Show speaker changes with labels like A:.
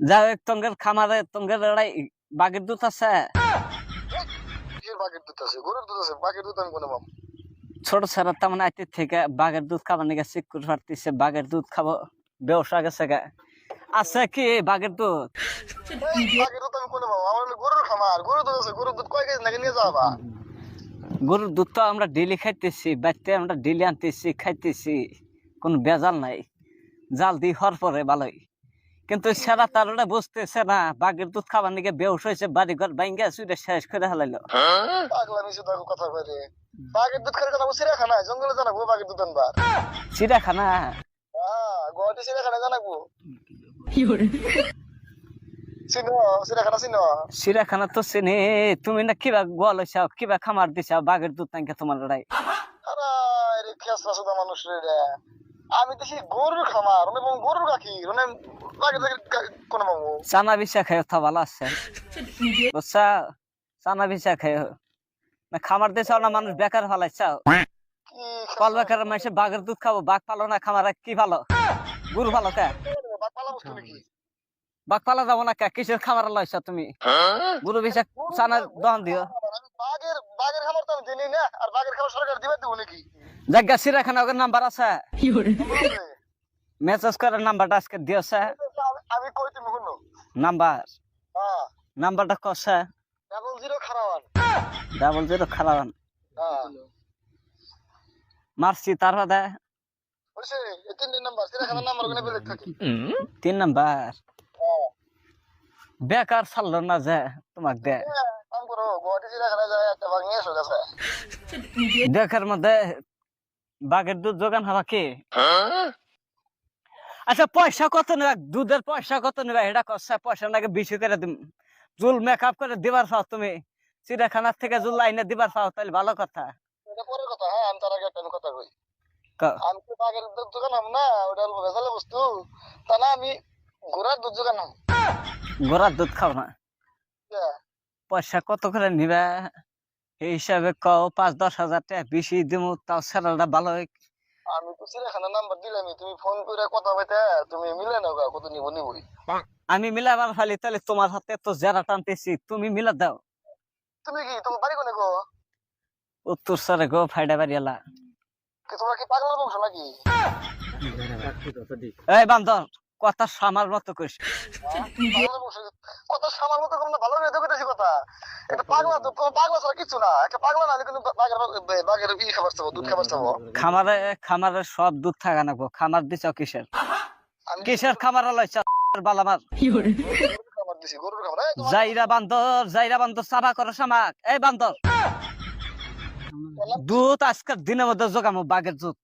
A: যাই হোক তঙ্গের খামারে তঙ্গের লড়াই বাঘের দুধ আছে?
B: কিসের দুধ আছে? গরুর দুধ আছে বাকের দুধ আমি কোনো পাবো
A: ছোট ছেলে আইতে থেকে বাঘের দুধ খাবার নিয়ে ফাটতেছে বাঘের দুধ খাব ব্যবসা গেছে গা। আছে কি বাঘের দুধ?
B: গরুর দুধ
A: তো আমরা ডেলি খাইতেছি বাড়িতে আমরা ডেলি আনতেছি খাইতেছি কোনো বেজাল নাই। জাল দিয়ে হওয়ার পরে ভালোই। কিন্তু সেরা তার ওরা বুঝতেছে না বাঘের দুধ খাবার নিয়ে বেউস হয়েছে বাড়ি ঘর ভাঙ্গা সুইটা শেষ করে হালাইলো।
B: কথা বাকের দুধ খেলে জানাব চিড়িয়াখানায়? জঙ্গলে জানাব বাকের দুধ আনবার।
A: চিড়াখানা
B: গুয়াহাটি চিড়িয়াখানায় জানাব চিনো
A: চিড়াখানা তো তুমি না কিবা গোয়াল কিবা খামার দিছাও বাঘের দুধ নাকি তোমার লড়াই।
B: মানুষ রে আমি দেখি গরুর খামার গরুর গাখির
A: চানা বিছা খাই তো ভালো আছে। বুঝছা? চানা বিছা খাই না খামার দিছাও না মানুষ বেকার ফালাইছাও
B: কি
A: কল বেকার মাসে বাঘের দুধ খাব বাঘ পালো না খামার কি ভালো গুরু ভালো কে? বাঘ পালা যাব না কে? কিসের খামার লইছ তুমি? গুরু বিছা চানার দহন দিও।
B: আমি বাঘের বাঘের খামার তো আমি দিনি না আর বাঘের খামার সরকার দিবে দেবো নাকি
A: জায়গা চিড়াখানা ওদের নাম্বার আছে। মেসেজ করে নাম্বারটা আজকে দিয়েছে।
B: আমি কই তুমি শুনো?
A: নাম্বার।
B: হ্যাঁ।
A: নাম্বারটা কছে
B: ডাবল জিরো খারাপ
A: ডাবল জিরো খারাপ
B: হ্যাঁ।
A: মারছি তার বাদে।
B: তিন নাম্বার হ্যাঁ।
A: বেকার ছাড়লো না যে তোমাক দে। দেখার মধ্যে বাঘের দুধ যোগান হবা কি? আচ্ছা পয়সা কত নেবা? দুধের পয়সা কত নেবা? এটা কষ্ট পয়সা নাকি বেশি করে জুল মেকআপ করে দিবার পাও তুমি? চিড়িয়াখানার থেকে জুল লাইনে দিবার পাও তাহলে ভালো কথা।
B: এটা পরের কথা হ্যাঁ আমি তার আগে একটা কথা কই। আমি তো বাঘের দুধ দোকান হম না ওটা অল্প ভেজালে বস্তু। তা না আমি ঘোড়ার দুধ দোকান হম
A: ঘোড়ার দুধ খাও না? পয়সা কত করে নিবা? এই হিসাবে কও পাঁচ দশ হাজার টাকা বেশি দিমু তাও স্যালারিটা ভালো হয়।
B: আমি তো চিড়িয়াখানার নাম্বার দিলামই তুমি ফোন করে কথা বলতে তুমি মিলে নাও কত নিব নিবই।
A: আমি মিলাবার ফালি তাহলে তোমার হাতে তো জেরা টানতেছি তুমি মিলা দাও।
B: তুমি কি তোমার বাড়ি কোনে গো?
A: উত্তর সারে গো ফাইডা বাড়িয়ালা
B: কি তোমরা কি পাগলার বংশ নাকি?
A: এই বান্দর কথা সামার মতো করিস
B: কত সামার মতো কম না ভালো রেদে কইতেছি কথা। এটা পাগলা তো পাগলা ছাড়া কিছু না। একটা পাগলা না কিন্তু বাঘের বাঘের ই খাবার চাবো দুধ খাবার চাবো
A: খামারে খামারে সব দুধ থাকা খামার দিছ কিসের? কিসের খামার লইছ বালামার
B: গরুর দিছি গরুর খাবার।
A: জাইরা বান্দর জাইরা বান্দর চাবা করো সামাক। এই বান্দর। দুধ আজকের দিনের মধ্যে জোগামো বাঘের দুধ।